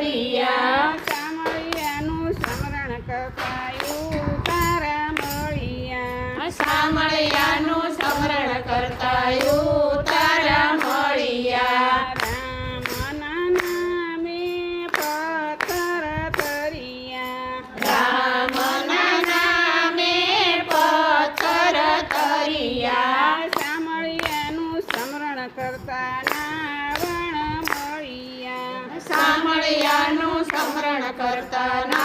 સામરિયા સામરિયાનું સમરણ કપાયું તારા મળિયા સામરિયાનું સમરણ કરતાયું તારા મળિયા રામના નામે પથ્થર તરિયા. રામના નામે પથ્થર તરિયા. સામરિયાનું સમરણ કરતા નારાયણ યાનું સ્મરણ કરતા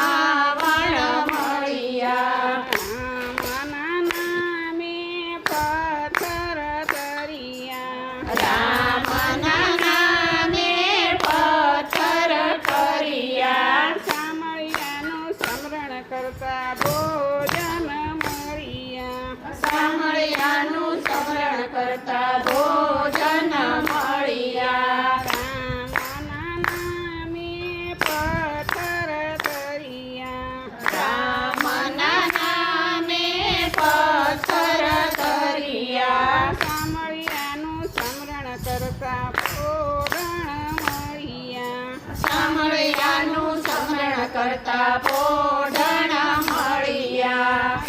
કરતા પોરણ મળ્યા સાંભળ્યાનું સ્મરણ કરતા પોઢણ મળ્યા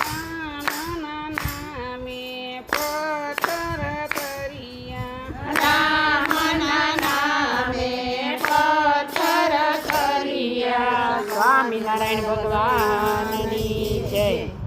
સ્વામિનારાયણ ભગવાનની જય.